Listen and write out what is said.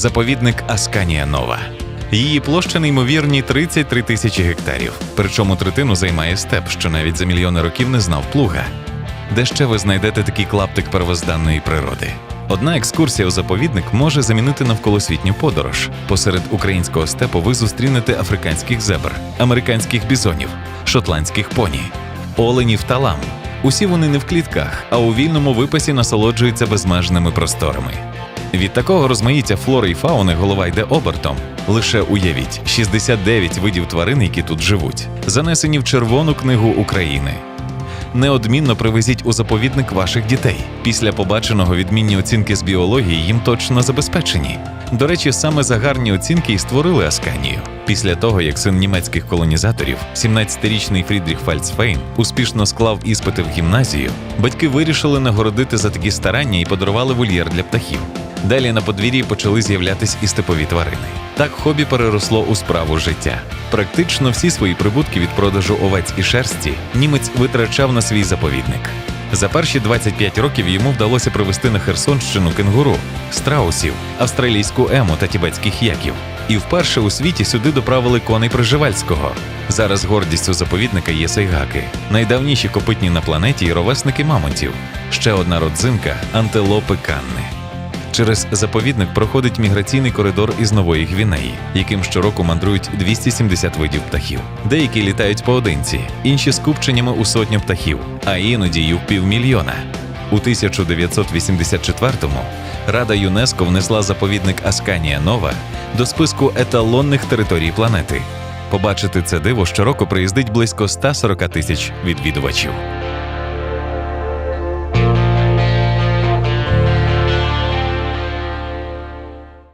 заповідник Асканія Нова. Її площа неймовірні 33 тисячі гектарів. Причому третину займає степ, що навіть за мільйони років не знав плуга. Де ще ви знайдете такий клаптик первозданної природи? Одна екскурсія у заповідник може замінити навколосвітню подорож. Посеред українського степу ви зустрінете африканських зебр, американських бізонів, шотландських поні, оленів та лам. Усі вони не в клітках, а у вільному випасі насолоджуються безмежними просторами. Від такого розмаїття флори і фауни голова йде обертом. Лише уявіть 69 видів тварин, які тут живуть, занесені в Червону книгу України. Неодмінно привезіть у заповідник ваших дітей. Після побаченого відмінні оцінки з біології їм точно забезпечені. До речі, саме за гарні оцінки і створили Асканію. Після того, як син німецьких колонізаторів, 17-річний Фрідріх Фальцфейн, успішно склав іспити в гімназію, батьки вирішили нагородити за такі старання і подарували вольєр для птахів. Далі на подвір'ї почали з'являтись і степові тварини. Так хобі переросло у справу життя. Практично всі свої прибутки від продажу овець і шерсті німець витрачав на свій заповідник. За перші 25 років йому вдалося привезти на Херсонщину кенгуру, страусів, австралійську ему та тібетських яків. І вперше у світі сюди доправили коней Приживальського. Зараз гордістю заповідника є сайгаки, найдавніші копитні на планеті і ровесники мамонтів. Ще одна родзинка антилопи Канни. Через заповідник проходить міграційний коридор із Нової Гвінеї, яким щороку мандрують 270 видів птахів. Деякі літають поодинці, інші скупченнями у сотню птахів, а іноді й у півмільйона. У 1984-му Рада ЮНЕСКО внесла заповідник Асканія Нова до списку еталонних територій планети. Побачити це диво щороку приїздить близько 140 тисяч відвідувачів.